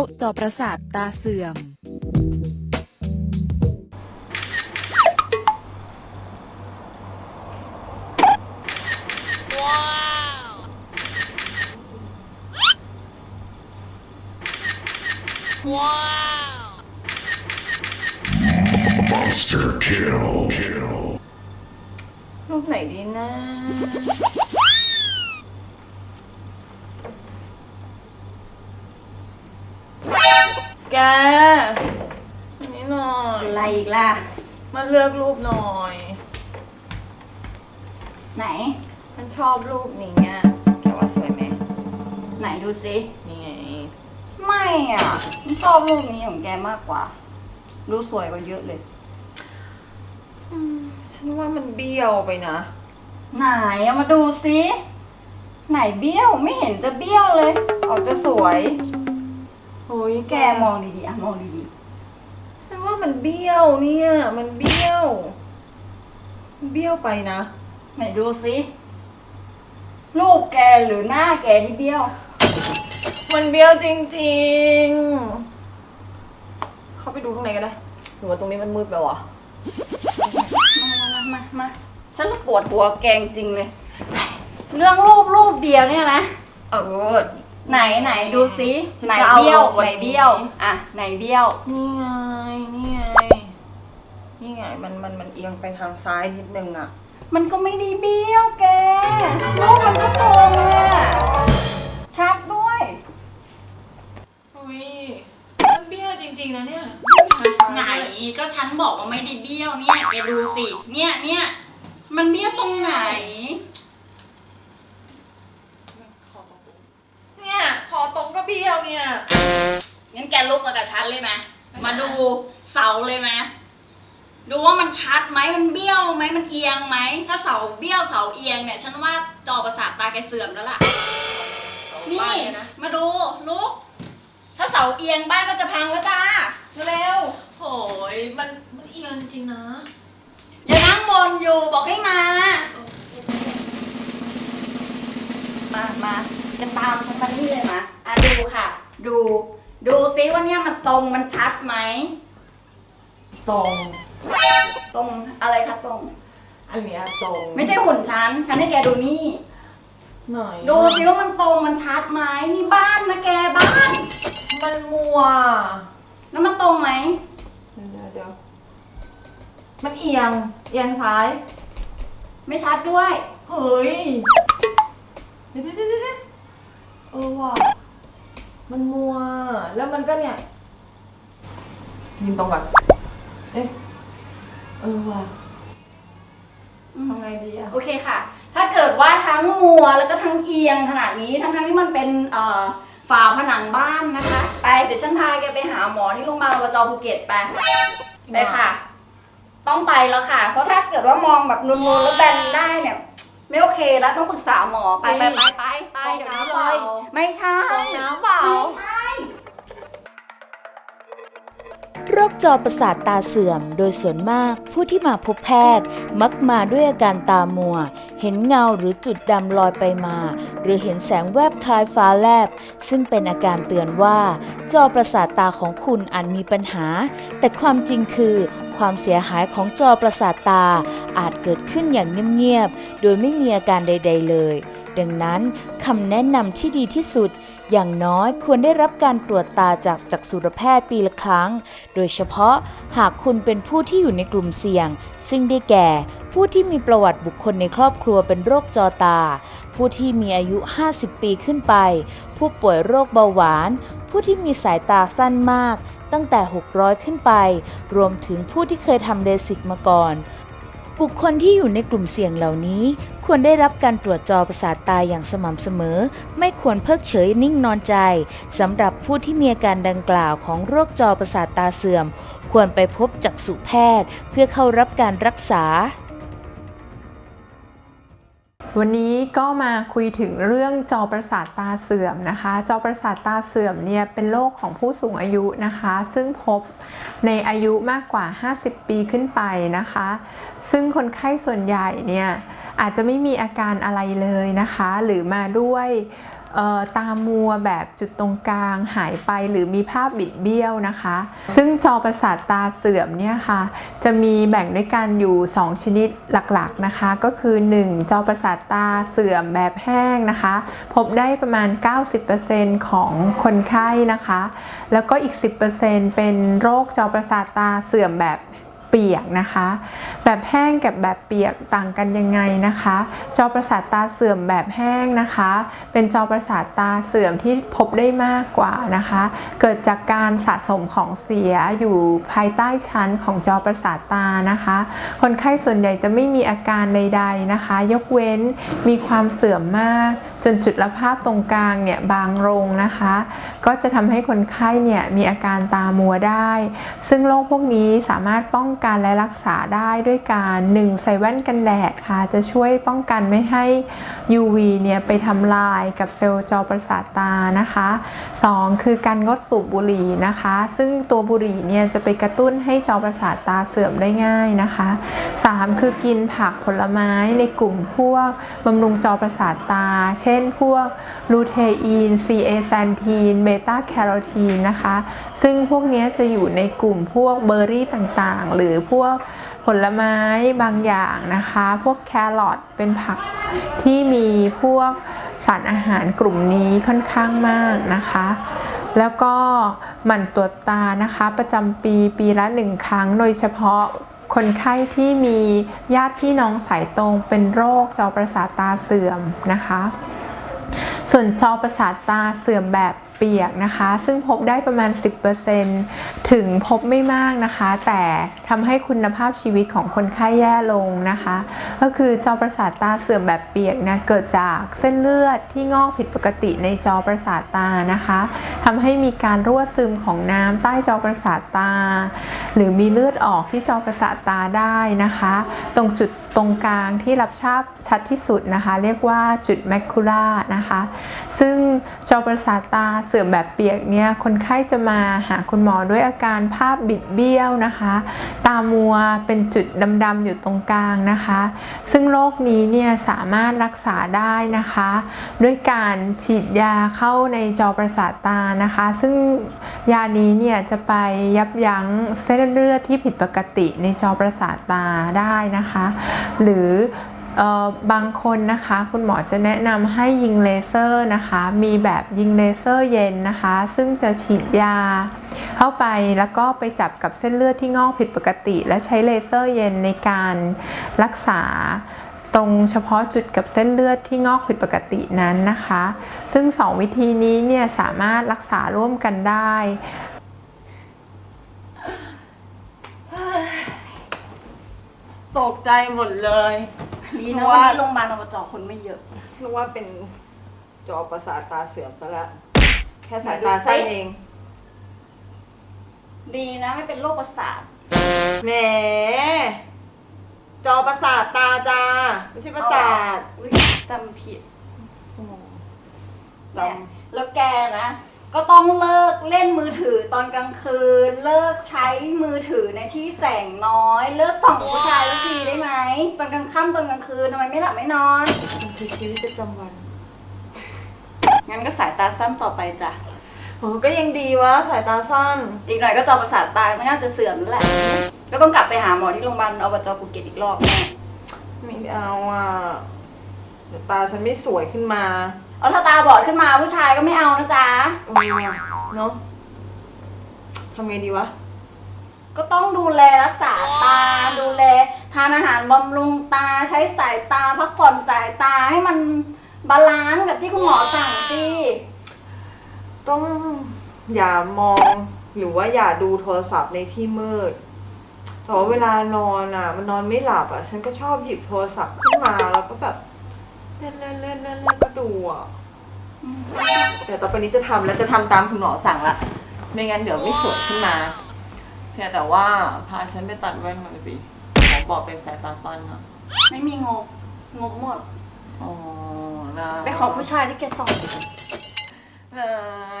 รโรคจอประสาทตาเสื่อม Monster kill. Kill. รูปไหนดีนะ นนี้หน่อยอะไรอีกล่ะ มาเลือกรูปหน่อย ไหนฉันชอบรูปนี้อะแกว่าสวยไหมไหนดูสินี่ไงไม่อะฉันชอบรูปนี้ของแกมากกว่า ดูสวยกว่าเยอะเลย อืมฉันว่ามันเบี้ยวไปนะ ไหนเอามาดูสิไหนเบี้ยวไม่เห็นจะเบี้ยวเลย ออกจะสวย โอ้ยแกมองดีๆอะมองดีฉันว่ามันเบี้ยวเนี่ย มันเบี้ยวมันเบี้ยวไปนะ ๆไหนดูสิรูปแกหรือหน้าแกที่เบี้ยว มันเบี้ยวจริงๆ เข้าไปดูข้างในก็ได้หรือว่าตรงนี้มันมืดไปวะมามามามาฉันละปวดหัวแกงจริงเลย เรื่องรูปรูปเดียวเนี่ยนะ เออ ไหนไหนดูสิฉันไหนจะเอาเบี้ยวลงวันไหนนี้เบี้ยว อะ ไหนเบี้ยว นี่ไง นี่ไง นี่ไง มันมันมันเอียงไปทางซ้ายนิดนึงอะ มันก็ไม่ได้เบี้ยวแกรูปมันก็ตรงอะ ชัดด้วยอุ้ยมันเบี้ยวจริงๆนะเนี่ยไหนก็ฉันบอกว่าไม่ได้เบี้ยวเนี่ยแกดูสิ เนี่ยเนี่ยมันเบี้ยวตรงไหน ลุกมากับฉันเลยไหมมาดูเสาเลยไหมดูว่ามันชัดไหมมันเบี้ยวไหมมันเอียงไหม ถ้าเสาเบี้ยวเสาเอียงเนี่ย ฉันว่าจอประสาทตาแกเสื่อมแล้วล่ะ นี่ มาดูลุก ถ้าเสาเอียงบ้านก็จะพังแล้วจ้าเร็วโอ้ยมันมันเอียงจริงนะๆอย่านั่งบนอยู่บอกให้มา มา มาจะตามฉันมานี่เลยมาอะดูค่ะ ดู ดูซิว่าเนี่ยมันตรงมันชัดไหม ตรง ตรงอะไรคะตรง อันเนี้ยตรงไม่ใช่หุ่นฉัน ฉันให้แกดูนี่ หน่อยดูซิว่ามันตรงมันชัดไหมนี่บ้านนะแกบ้าน มันมัว แล้วมันตรงไหม เดี๋ยวเดี๋ยวมันเอียง เอียงซ้าย ไม่ชัดด้วย เฮ้ย เดี๋ยวเดี๋ยวเดี๋ยวเดี๋ยวเออว่ะ มันมัว แล้วมันก็เนี่ยยืนตรงแบบเอ๊ะเออว่ะทำไงดีอะโอเคค่ะ ถ้าเกิดว่าทั้งมัวแล้วก็ทั้งเอียงขนาดนี้ทั้งทั้งๆที่มันเป็นเอ่อฝาผนังบ้านนะคะ ไปเดี๋ยวฉันพาแกไปหาหมอที่โรงพยาบาลอบจภูเก็ตไป ไปค่ะ ต้องไปแล้วค่ะ เพราะถ้าเกิดว่ามองแบบนูนๆแล้วแบนได้เนี่ย ไม่โอเคแล้วต้องปรึกษาหมอไปไปไปไปไป รคจอประสาทตาเสื่อม โดยส่วนมากผู้ที่มาพบแพทย์ มักมาด้วยอาการตามัว เห็นเงาหรือจุดดำลอยไปมา หรือเห็นแสงแวบคล้ายฟ้าแลบ ซึ่งเป็นอาการเตือนว่า จอประสาทตาของคุณอาจมีปัญหา แต่ความจริงคือ ความเสียหายของจอประสาทตาอาจเกิดขึ้นอย่างเงียบๆ โดยไม่มีอาการใด ๆ เลย ดังนั้นคำแนะนำที่ดีที่สุด อย่างน้อยควรได้รับการตรวจตาจากจักษุรแพทย์ปีละครั้ง โดยเฉพาะหากคุณเป็นผู้ที่อยู่ในกลุ่มเสี่ยง ซึ่งได้แก่ผู้ที่มีประวัติบุคคลในครอบครัวเป็นโรคจอตา ผู้ที่มีอายุ 50 ปีขึ้นไป ผู้ป่วยโรคเบาหวาน ผู้ที่มีสายตาสั้นมาก ตั้งแต่ 600 ขึ้นไป รวมถึงผู้ที่เคยทำเดสิกมาก่อน บุคคลที่อยู่ในกลุ่มเสี่ยงเหล่านี้ ควรได้รับการตรวจจอประสาทตาอย่างสม่ำเสมอ ไม่ควรเพิกเฉยนิ่งนอนใจสำหรับผู้ที่มีอาการดังกล่าวของโรคจอประสาทตาเสื่อม ควรไปพบจักษุแพทย์ เพื่อเข้ารับการรักษา วันนี้ก็มาคุยถึงเรื่องจอประสาทตาเสื่อมนะคะ จอประสาทตาเสื่อมเนี่ยเป็นโรคของผู้สูงอายุนะคะ ซึ่งพบในอายุมากกว่า 50 ปีขึ้นไปนะคะ ซึ่งคนไข้ส่วนใหญ่เนี่ยอาจจะไม่มีอาการอะไรเลยนะคะ หรือมาด้วย ตามัวแบบจุดตรงกลางหายไปหรือมีภาพบิดเบี้ยวนะคะ ซึ่งจอประสาทตาเสื่อมเนี่ยค่ะ จะมีแบ่งด้วยกันอยู่ 2 ชนิดหลักๆนะคะ ก็คือ 1. จอประสาทตาเสื่อมแบบแห้งนะคะ พบได้ประมาณ 90%ของคนไข้นะคะ แล้วก็อีก 10%เป็นโรคจอประสาทตาเสื่อมแบบ เปียกนะคะ แบบแห้งกับแบบเปียกต่างกันยังไงนะคะ จอประสาทตาเสื่อมแบบแห้งนะคะ เป็นจอประสาทตาเสื่อมที่พบได้มากกว่านะคะ เกิดจากการสะสมของเสียอยู่ภายใต้ชั้นของจอประสาทตานะคะ คนไข้ส่วนใหญ่จะไม่มีอาการใด ๆนะคะ ยกเว้นมีความเสื่อมมาก จนจุดละภาพตรงกลางเนี่ยบางลงนะคะ ก็จะทำให้คนไข้เนี่ยมีอาการตามัวได้ ซึ่งโรคพวกนี้สามารถป้องกันและรักษาได้ด้วยการ 1. ใส่แว่นกันแดดค่ะ จะช่วยป้องกันไม่ให้ UV เนี่ยไปทำลายกับเซลล์จอประสาทตานะคะ 2. คือการงดสูบบุหรี่นะคะ ซึ่งตัวบุหรี่เนี่ยจะไปกระตุ้นให้จอประสาทตาเสื่อมได้ง่ายนะคะ 3. คือกินผักผลไม้ในกลุ่มพวกบำรุงจอประสาทตา เช่นพวกลูเทอีนซีเอแซนทีนเบต้าแคโรทีนนะคะ ซึ่งพวกนี้จะอยู่ในกลุ่มพวกเบอร์รี่ต่างๆ หรืรือพวกผลไม้บางอย่างนะคะ พวกแครอทเป็นผักที่มีพวกสารอาหารกลุ่มนี้ค่อนข้างมากนะคะ แล้วก็หมั่นตรวจตานะคะประจำปีปีละหนึ่งครั้ง โดยเฉพาะคนไข้ที่มีญาติพี่น้องสายตรงเป็นโรคจอประสาทตาเสื่อมนะคะ ส่วนจอประสาทตาเสื่อมแบบ เปียกนะคะ ซึ่งพบได้ประมาณ 10%ถึงพบไม่มากนะคะ แต่ทำให้คุณภาพชีวิตของคนไข้แย่ลงนะคะ ก็คือจอประสาทตาเสื่อมแบบเปียกนะเกิดจากเส้นเลือดที่งอกผิดปกติในจอประสาทตานะคะทำให้มีการรั่วซึมของน้ำใต้จอประสาทตา หรือมีเลือดออกที่จอประสาทตาได้นะคะ ตรงจุดตรงกลางที่รับทราบชัดที่สุดนะคะ เรียกว่าจุดแมคคูล่านะคะ ซึ่งจอประสาทตาเสื่อมแบบเปียกเนี่ยคนไข้จะมาหาคุณหมอด้วยอาการภาพบิดเบี้ยวนะคะ ตามัวเป็นจุดดำๆอยู่ตรงกลางนะคะ ซึ่งโรคนี้เนี่ยสามารถรักษาได้นะคะ ด้วยการฉีดยาเข้าในจอประสาทตานะคะ ซึ่งยานี้เนี่ยจะไปยับยั้งเส้นเลือดที่ผิดปกติในจอประสาทตาได้นะคะ หรือเออ บางคนนะคะ คุณหมอจะแนะนำให้ยิงเลเซอร์นะคะ มีแบบยิงเลเซอร์เย็นนะคะ ซึ่งจะฉีดยาเข้าไปแล้วก็ไปจับกับเส้นเลือดที่งอกผิดปกติ และใช้เลเซอร์เย็นในการรักษาตรงเฉพาะจุดกับเส้นเลือดที่งอกผิดปกตินั้นนะคะ ซึ่ง 2 วิธีนี้เนี่ยสามารถรักษาร่วมกันได้ตกใจหมดเลย ดีนะวันนี้โรงพยาบาลอบจคนไม่เยอะนึกว่าเป็นจอประสาทตาเสื่อมซะแล้วแค่สายตาสั้นเองดีนะไม่เป็นโรคประสาท แหมจอประสาทตาจ้าไม่ใช่ประสาทอุ๊ยจำผิดจเนี่ยแล้วแกนะ ก็ต้องเลิกเล่นมือถือตอนกลางคืน เลิกใช้มือถือในที่แสงน้อย เลิกส่องผู้ชายสักทีได้ไหมตอนกลางค่ำตอนกลางคืนทำไมไม่หลับไม่นอนำคือชีวิตประจำวันงั้นก็สายตาสั้นต่อไปจ้ะโอ้ก็ยังดีวะสายตาสั้น อีกหน่อยก็จอประสาทตาไม่น่าจะเสื่อมแล้วแหละก็ต้องกลับไปหาหมอที่โรงพยาบาลอบจภูเก็ตอีกรอบแน่ไม่เอาอะเดี๋ยวตาฉันไม่สวยขึ้นมา เอาถ้าตาบอดขึ้นมาผู้ชายก็ไม่เอานะจ๊ะเออเนาะทำไงดีวะ ก็ต้องดูแลรักษาตา ดูแลทานอาหารบำรุงตาใช้สายตาพักผ่อนสายตาให้มันบาลานซ์กับที่คุณหมอสั่งสิต้องอย่ามองหรือว่าอย่าดูโทรศัพท์ในที่มืดแต่ว่าเวลานอนอะ มันนอนไม่หลับอะ ฉันก็ชอบหยิบโทรศัพท์ขึ้นมาแล้วก็แบบ เล่นเล่นเล่นเล่นเล่นก็ดูอะแต่ต่อไปนี้จะทำแล้วจะทำตามคุณหมอสั่งละ ไม่งั้นเดี๋ยวไม่สวยขึ้นมาเพียงแต่ว่าพาฉันไปตัดแว่นมาสิหมอบอกเป็นสายตาสั้นอะไม่มีงบ งบหมด อ๋อนะไปขอผู้ชายที่แกส่องเอ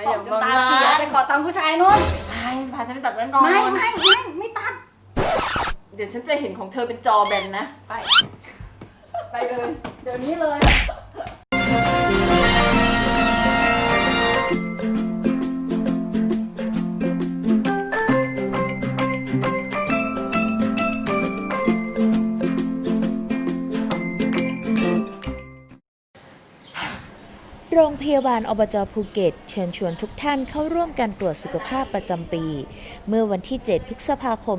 ออส่ย่าองจนบังตาคัเสียบไปขอตังค์ผู้ชายนู้นไปพาฉันไปตัดแว่นก่อนไม่ไม่ไม่ไม่ตัด เดี๋ยวฉันจะเห็นของเธอเป็นจอแบนนะ ไป ไปเลย เดี๋ยวนี้เลย รงพยาบาลอบจภูเก็ต เชิญชวนทุกท่านเข้าร่วมการตรวจสุขภาพประจำปี เมื่อวันที่ 7 พฤษภาคม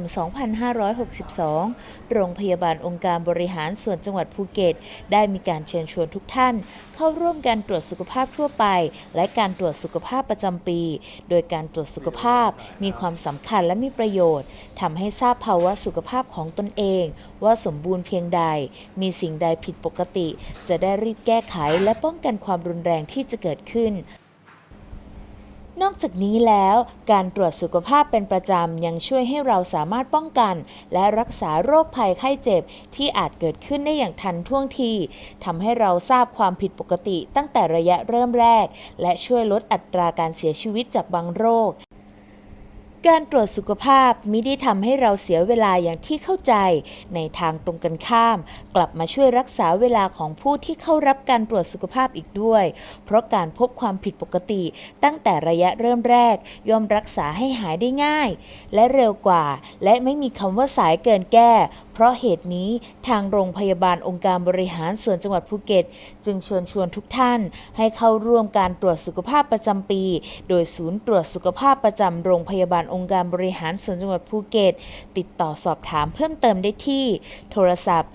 2562 โรงพยาบาลองค์การบริหารส่วนจังหวัดภูเก็ต ได้มีการเชิญชวนทุกท่าน เข้าร่วมการตรวจสุขภาพทั่วไป และการตรวจสุขภาพประจำปี โดยการตรวจสุขภาพมีความสำคัญและมีประโยชน์ทำให้ทราบภาวะสุขภาพของตนเอง ว่าสมบูรณ์เพียงใด มีสิ่งใดผิดปกติ จะได้รีบแก้ไขและป้องกันความรุนแรงที่จะเกิดขึ้น นอกจากนี้แล้วการตรวจสุขภาพเป็นประจำยังช่วยให้เราสามารถป้องกัน และรักษาโรคภัยไข้เจ็บที่อาจเกิดขึ้นได้อย่างทันท่วงทีทำให้เราทราบความผิดปกติตั้งแต่ระยะเริ่มแรก และช่วยลดอัตราการเสียชีวิตจากบางโรค การตรวจสุขภาพมิได้ทำให้เราเสียเวลาอย่างที่เข้าใจ ในทางตรงกันข้าม กลับมาช่วยรักษาเวลาของผู้ที่เข้ารับการตรวจสุขภาพอีกด้วย เพราะการพบความผิดปกติ ตั้งแต่ระยะเริ่มแรกย่อมรักษาให้หายได้ง่าย และเร็วกว่า และไม่มีคำว่าสายเกินแก้ เพราะเหตุนี้ทางโรงพยาบาลองค์การบริหารส่วนจังหวัดภูเก็ต จึงเชิญชวนทุกท่าน ให้เข้าร่วมการตรวจสุขภาพประจำปี โดยศูนย์ตรวจสุขภาพประจำโรงพยาบาลองค์การบริหารส่วนจังหวัดภูเก็ต ติดต่อสอบถามเพิ่มเติมได้ที่ โทรศัพท์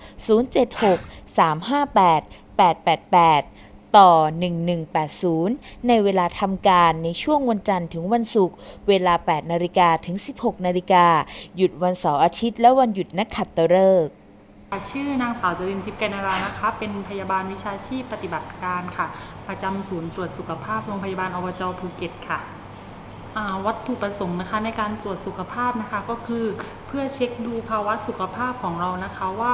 076 358 888ต่อ 1180 ในเวลาทำการในช่วงวันจันทร์ถึงวันศุกร์เวลา 8 นาฬิกาถึง 16 นาฬิกา หยุดวันเสาร์อาทิตย์และวันหยุดนักขัตฤกษ์ชื่อนางสาวจรินทิพย์แกนารานะคะ เป็นพยาบาลวิชาชีพปฏิบัติการค่ะ ประจำศูนย์ตรวจสุขภาพโรงพยาบาลอบจภูเก็ตค่ะ วัตถุประสงค์นะคะในการตรวจสุขภาพนะคะก็คือเพื่อเช็คดูภาวะสุขภาพของเรานะคะว่า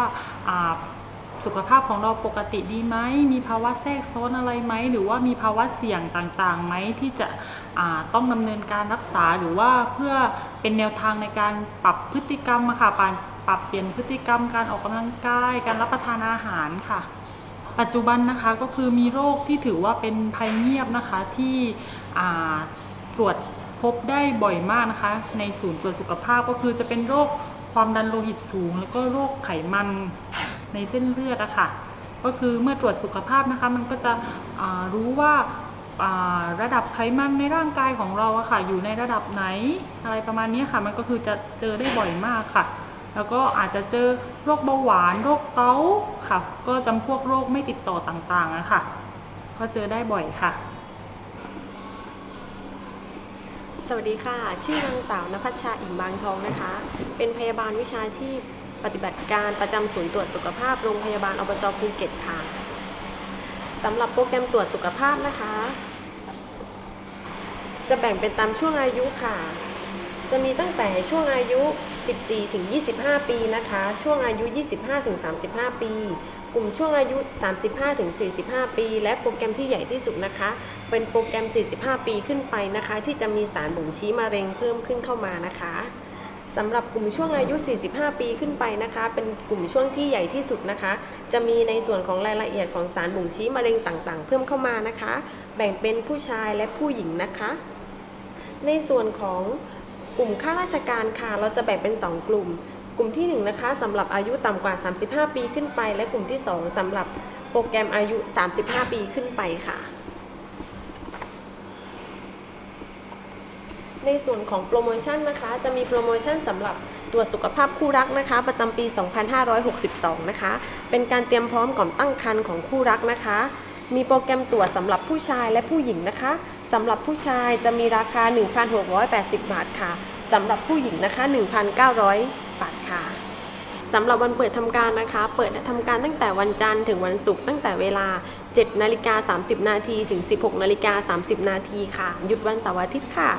สุขภาพของเราปกติดีไหม มีภาวะแทรกซ้อนอะไรไหม หรือว่ามีภาวะเสี่ยงต่างๆไหมที่จะต้องดำเนินการรักษาหรือว่าเพื่อเป็นแนวทางในการปรับพฤติกรรมค่ะปรับปรับเปลี่ยนพฤติกรรมการออกกำลังกาย การรับประทานอาหารค่ะ ปัจจุบันนะคะก็คือมีโรคที่ถือว่าเป็นภัยเงียบนะคะที่ตรวจ พบได้บ่อยมากนะคะ ในศูนย์ตรวจสุขภาพก็คือจะเป็นโรคความดันโลหิตสูง แล้วก็โรคไขมันในเส้นเลือดอะค่ะก็คือเมื่อตรวจสุขภาพนะคะ มันก็จะรู้ว่าระดับไขมันในร่างกายของเราอะค่ะ อยู่ในระดับไหนอะไรประมาณนี้ค่ะ มันก็คือจะเจอได้บ่อยมากค่ะ แล้วก็อาจจะเจอโรคเบาหวานโรคเกาต์ค่ะ ก็จำพวกโรคไม่ติดต่อต่างๆนะค่ะ ก็เจอได้บ่อยค่ะ สวัสดีค่ะ ชื่อนางสาวนภัชชาอิ่มบางทองนะคะ เป็นพยาบาลวิชาชีพปฏิบัติการประจำศูนย์ตรวจสุขภาพโรงพยาบาลอบจภูเก็ตค่ะสำหรับโปรแกรมตรวจสุขภาพนะคะ จะแบ่งเป็นตามช่วงอายุค่ะ จะมีตั้งแต่ช่วงอายุ 14 ถึง 25 ปีนะคะ ช่วงอายุ 25 ถึง 35 ปี กลุ่มช่วงอายุ 35 ถึง 45 ปี และโปรแกรมที่ใหญ่ที่สุดนะคะ เป็นโปรแกรม 45 ปีขึ้นไปนะคะ ที่จะมีสารบ่งชี้มะเร็งเพิ่มขึ้นเข้ามานะคะสำหรับกลุ่มช่วงอายุ 45 ปีขึ้นไปนะคะ เป็นกลุ่มช่วงที่ใหญ่ที่สุดนะคะ จะมีในส่วนของรายละเอียดของสารบ่งชี้มะเร็งต่างๆ เพิ่มเข้ามานะคะ แบ่งเป็นผู้ชายและผู้หญิงนะคะ ในส่วนของ กลุ่มข้าราชการค่ะ เราจะแบ่งเป็น 2 กลุ่ม กลุ่มที่ 1 นะคะสำหรับอายุต่ำกว่า 35 ปีขึ้นไป และกลุ่มที่ 2สำหรับโปรแกรมอายุ 35 ปีขึ้นไปค่ะ ในส่วนของโปรโมชั่นนะคะ จะมีโปรโมชั่นสำหรับตรวจสุขภาพคู่รักนะคะ ประจำปี 2562 นะคะ เป็นการเตรียมพร้อมก่อนตั้งครรภ์ของคู่รักนะคะ มีโปรแกรมตรวจสำหรับผู้ชายและผู้หญิงนะคะ สำหรับผู้ชายจะมีราคา 1,680 บาทค่ะสำหรับผู้หญิงนะคะ 1,900 บาทค่ะสำหรับวันเปิดทำการนะคะ เปิดทำการตั้งแต่วันจันทร์ถึงวันศุกร์ตั้งแต่เวลา 7 นาฬิกา 30 นาทีถึง 16 นาฬิกา 30 นาทีค่ะ หยุดวันเสาร์อาทิตย์ค่ะ